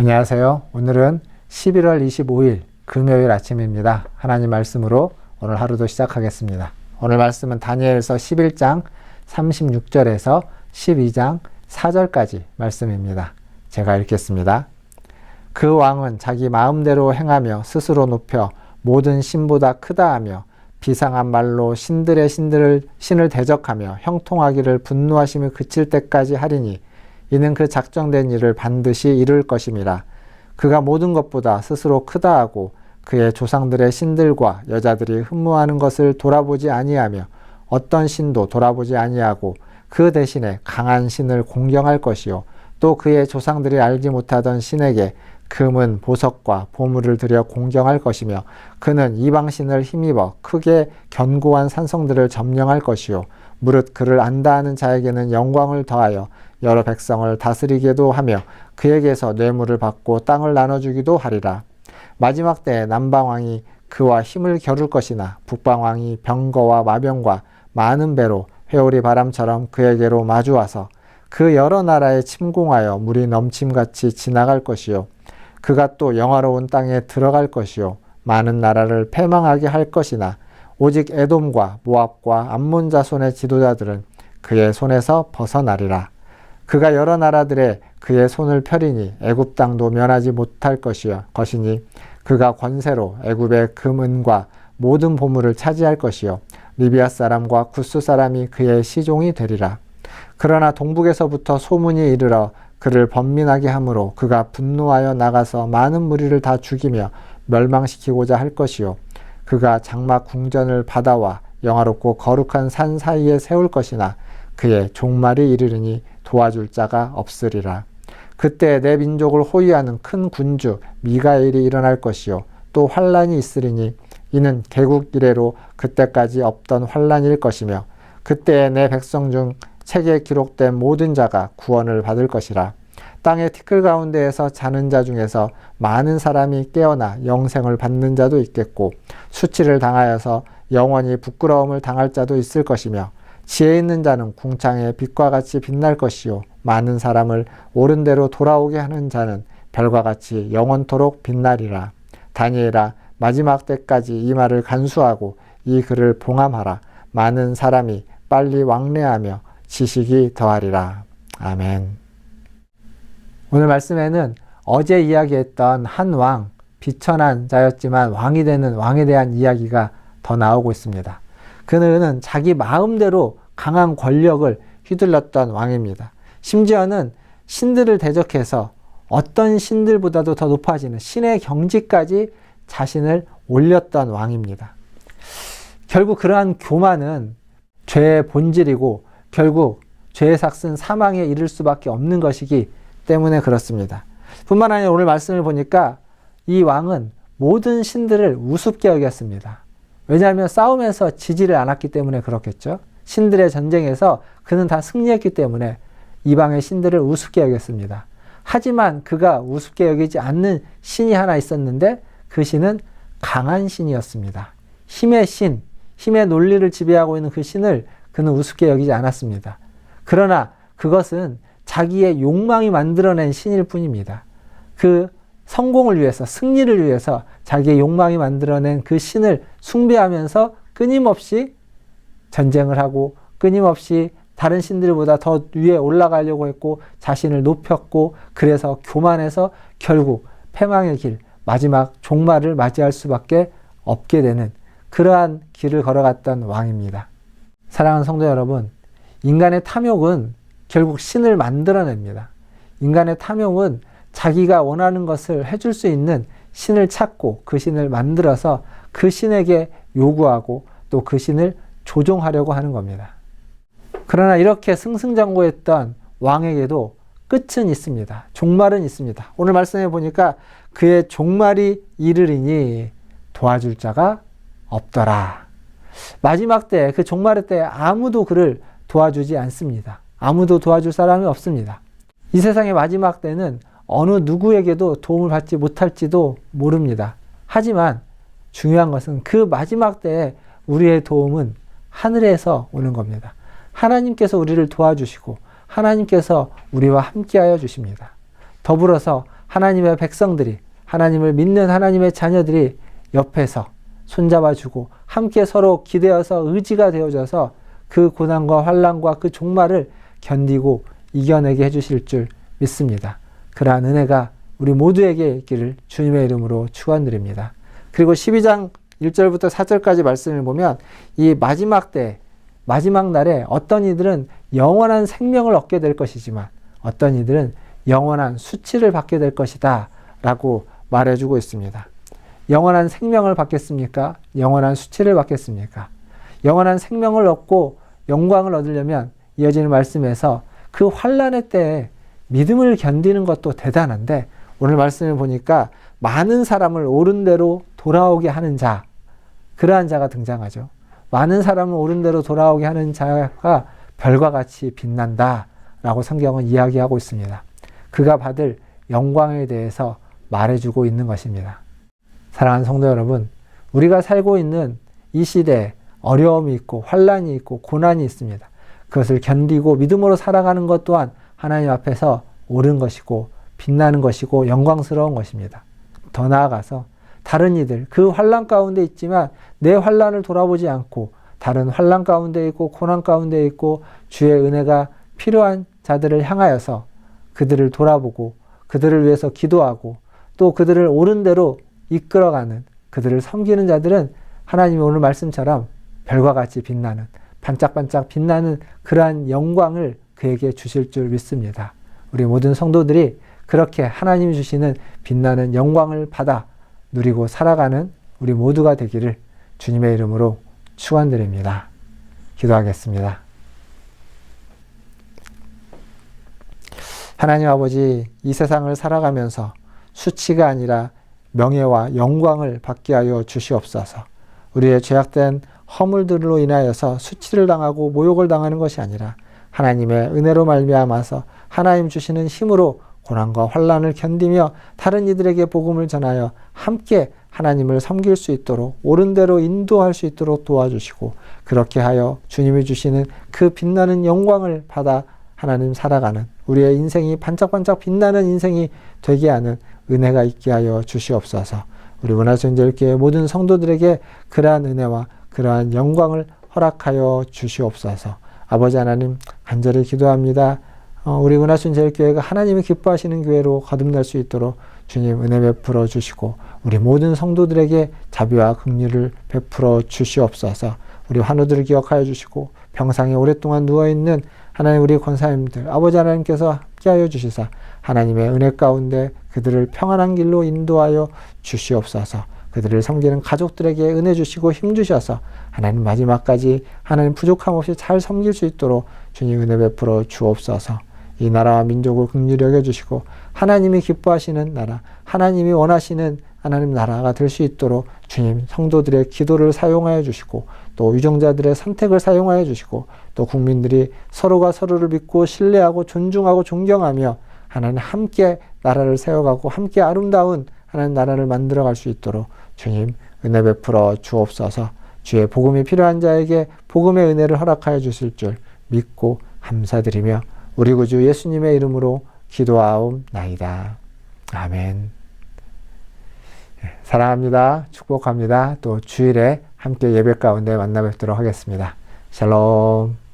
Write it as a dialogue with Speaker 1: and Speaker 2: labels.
Speaker 1: 안녕하세요. 오늘은 11월 25일 금요일 아침입니다. 하나님 말씀으로 오늘 하루도 시작하겠습니다. 오늘 말씀은 다니엘서 11장 36절에서 12장 4절까지 말씀입니다. 제가 읽겠습니다. 그 왕은 자기 마음대로 행하며 스스로 높여 모든 신보다 크다 하며 비상한 말로 신들의 신들을 신을 대적하며 형통하기를 분노하심이 그칠 때까지 하리니 이는 그 작정된 일을 반드시 이룰 것임이라 그가 모든 것보다 스스로 크다 하고 그의 조상들의 신들과 여자들이 흠모하는 것을 돌아보지 아니하며 어떤 신도 돌아보지 아니하고 그 대신에 강한 신을 공경할 것이요. 또 그의 조상들이 알지 못하던 신에게 금은 보석과 보물을 들여 공경할 것이며 그는 이방신을 힘입어 크게 견고한 산성들을 점령할 것이요. 무릇 그를 안다 하는 자에게는 영광을 더하여 여러 백성을 다스리게도 하며 그에게서 뇌물을 받고 땅을 나눠주기도 하리라. 마지막 때에 남방왕이 그와 힘을 겨룰 것이나 북방왕이 병거와 마병과 많은 배로 회오리 바람처럼 그에게로 마주와서 그 여러 나라에 침공하여 물이 넘침같이 지나갈 것이요 그가 또 영화로운 땅에 들어갈 것이요 많은 나라를 패망하게 할 것이나 오직 에돔과 모압과 암몬 자손의 지도자들은 그의 손에서 벗어나리라. 그가 여러 나라들의 그의 손을 펴리니 애굽 땅도 면하지 못할 것이요 것이니 그가 권세로 애굽의 금은과 모든 보물을 차지할 것이요 리비아 사람과 구스 사람이 그의 시종이 되리라. 그러나 동북에서부터 소문이 이르러 그를 번민하게 하므로 그가 분노하여 나가서 많은 무리를 다 죽이며 멸망시키고자 할 것이요. 그가 장막 궁전을 받아와 영화롭고 거룩한 산 사이에 세울 것이나 그의 종말이 이르르니 도와줄 자가 없으리라. 그때 내 민족을 호위하는 큰 군주 미가엘이 일어날 것이요. 또 환란이 있으리니 이는 개국 이래로 그때까지 없던 환란일 것이며 그때에 내 백성 중 책에 기록된 모든 자가 구원을 받을 것이라. 땅의 티끌 가운데에서 자는 자 중에서 많은 사람이 깨어나 영생을 받는 자도 있겠고 수치를 당하여서 영원히 부끄러움을 당할 자도 있을 것이며 지혜 있는 자는 궁창의 빛과 같이 빛날 것이요 많은 사람을 옳은 대로 돌아오게 하는 자는 별과 같이 영원토록 빛나리라. 다니엘아 마지막 때까지 이 말을 간수하고 이 글을 봉함하라. 많은 사람이 빨리 왕래하며 지식이 더하리라. 아멘. 오늘 말씀에는 어제 이야기했던 한 왕, 비천한 자였지만 왕이 되는 왕에 대한 이야기가 더 나오고 있습니다. 그는 자기 마음대로 강한 권력을 휘둘렀던 왕입니다. 심지어는 신들을 대적해서 어떤 신들보다도 더 높아지는 신의 경지까지 자신을 올렸던 왕입니다. 결국 그러한 교만은 죄의 본질이고 결국 죄의 삭은 사망에 이를 수밖에 없는 것이기 때문에 그렇습니다. 뿐만 아니라 오늘 말씀을 보니까 이 왕은 모든 신들을 우습게 여겼습니다. 왜냐하면 싸움에서 지지를 않았기 때문에 그렇겠죠. 신들의 전쟁에서 그는 다 승리했기 때문에 이방의 신들을 우습게 여겼습니다. 하지만 그가 우습게 여기지 않는 신이 하나 있었는데 그 신은 강한 신이었습니다. 힘의 신, 힘의 논리를 지배하고 있는 그 신을 그는 우습게 여기지 않았습니다. 그러나 그것은 자기의 욕망이 만들어낸 신일 뿐입니다. 그 성공을 위해서, 승리를 위해서 자기의 욕망이 만들어낸 그 신을 숭배하면서 끊임없이 전쟁을 하고 끊임없이 다른 신들보다 더 위에 올라가려고 했고 자신을 높였고 그래서 교만해서 결국 패망의 길, 마지막 종말을 맞이할 수밖에 없게 되는 그러한 길을 걸어갔던 왕입니다. 사랑하는 성도 여러분, 인간의 탐욕은 결국 신을 만들어냅니다. 인간의 탐욕은 자기가 원하는 것을 해줄 수 있는 신을 찾고 그 신을 만들어서 그 신에게 요구하고 또 그 신을 조종하려고 하는 겁니다. 그러나 이렇게 승승장구했던 왕에게도 끝은 있습니다. 종말은 있습니다. 오늘 말씀해 보니까 그의 종말이 이르리니 도와줄 자가 없더라. 마지막 때, 그 종말의 때 아무도 그를 도와주지 않습니다. 아무도 도와줄 사람이 없습니다. 이 세상의 마지막 때는 어느 누구에게도 도움을 받지 못할지도 모릅니다. 하지만 중요한 것은 그 마지막 때에 우리의 도움은 하늘에서 오는 겁니다. 하나님께서 우리를 도와주시고 하나님께서 우리와 함께하여 주십니다. 더불어서 하나님의 백성들이 하나님을 믿는 하나님의 자녀들이 옆에서 손잡아주고 함께 서로 기대어서 의지가 되어져서 그 고난과 환란과 그 종말을 견디고 이겨내게 해주실 줄 믿습니다. 그러한 은혜가 우리 모두에게 있기를 주님의 이름으로 축원드립니다. 그리고 12장 1절부터 4절까지 말씀을 보면 이 마지막 때 마지막 날에 어떤 이들은 영원한 생명을 얻게 될 것이지만 어떤 이들은 영원한 수치를 받게 될 것이다 라고 말해주고 있습니다. 영원한 생명을 받겠습니까? 영원한 수치를 받겠습니까? 영원한 생명을 얻고 영광을 얻으려면 이어지는 말씀에서 그 환란의 때에 믿음을 견디는 것도 대단한데 오늘 말씀을 보니까 많은 사람을 옳은 대로 돌아오게 하는 자 그러한 자가 등장하죠. 많은 사람을 옳은 대로 돌아오게 하는 자가 별과 같이 빛난다라고 성경은 이야기하고 있습니다. 그가 받을 영광에 대해서 말해주고 있는 것입니다. 사랑하는 성도 여러분, 우리가 살고 있는 이 시대에 어려움이 있고 환란이 있고 고난이 있습니다. 그것을 견디고 믿음으로 살아가는 것 또한 하나님 앞에서 옳은 것이고 빛나는 것이고 영광스러운 것입니다. 더 나아가서 다른 이들 그 환란 가운데 있지만 내 환란을 돌아보지 않고 다른 환란 가운데 있고 고난 가운데 있고 주의 은혜가 필요한 자들을 향하여서 그들을 돌아보고 그들을 위해서 기도하고 또 그들을 옳은 대로 이끌어가는 그들을 섬기는 자들은 하나님의 오늘 말씀처럼 별과 같이 빛나는 반짝반짝 빛나는 그러한 영광을 그에게 주실 줄 믿습니다. 우리 모든 성도들이 그렇게 하나님이 주시는 빛나는 영광을 받아 누리고 살아가는 우리 모두가 되기를 주님의 이름으로 축원드립니다. 기도하겠습니다. 하나님 아버지 이 세상을 살아가면서 수치가 아니라 명예와 영광을 받게 하여 주시옵소서. 우리의 죄악된 허물들로 인하여서 수치를 당하고 모욕을 당하는 것이 아니라 하나님의 은혜로 말미암아서 하나님 주시는 힘으로 고난과 환란을 견디며 다른 이들에게 복음을 전하여 함께 하나님을 섬길 수 있도록 옳은 대로 인도할 수 있도록 도와주시고 그렇게 하여 주님이 주시는 그 빛나는 영광을 받아 하나님 살아가는 우리의 인생이 반짝반짝 빛나는 인생이 되게 하는 은혜가 있게 하여 주시옵소서. 우리 문화전절교회 모든 성도들에게 그러한 은혜와 그러한 영광을 허락하여 주시옵소서. 아버지 하나님 간절히 기도합니다. 어, 우리 은하순 제일교회가 하나님이 기뻐하시는 교회로 거듭날 수 있도록 주님 은혜 베풀어 주시고 우리 모든 성도들에게 자비와 긍휼을 베풀어 주시옵소서. 우리 환우들을 기억하여 주시고 병상에 오랫동안 누워 있는 하나님 우리 권사님들 아버지 하나님께서 함께하여 주시사 하나님의 은혜 가운데 그들을 평안한 길로 인도하여 주시옵소서. 그들을 섬기는 가족들에게 은혜 주시고 힘 주셔서 하나님 마지막까지 하나님 부족함 없이 잘 섬길 수 있도록 주님 은혜 베풀어 주옵소서. 이 나라와 민족을 긍휼히 여겨 주시고 하나님이 기뻐하시는 나라, 하나님이 원하시는 하나님 나라가 될 수 있도록 주님 성도들의 기도를 사용하여 주시고 또 유정자들의 선택을 사용하여 주시고 또 국민들이 서로가 서로를 믿고 신뢰하고 존중하고 존경하며 하나님 함께 나라를 세워가고 함께 아름다운 하나님 나라를 만들어갈 수 있도록 주님 은혜 베풀어 주옵소서 주의 복음이 필요한 자에게 복음의 은혜를 허락하여 주실 줄 믿고 감사드리며 우리 구주 예수님의 이름으로 기도하옵나이다. 아멘. 예, 사랑합니다. 축복합니다. 또 주일에 함께 예배 가운데 만나 뵙도록 하겠습니다. 샬롬.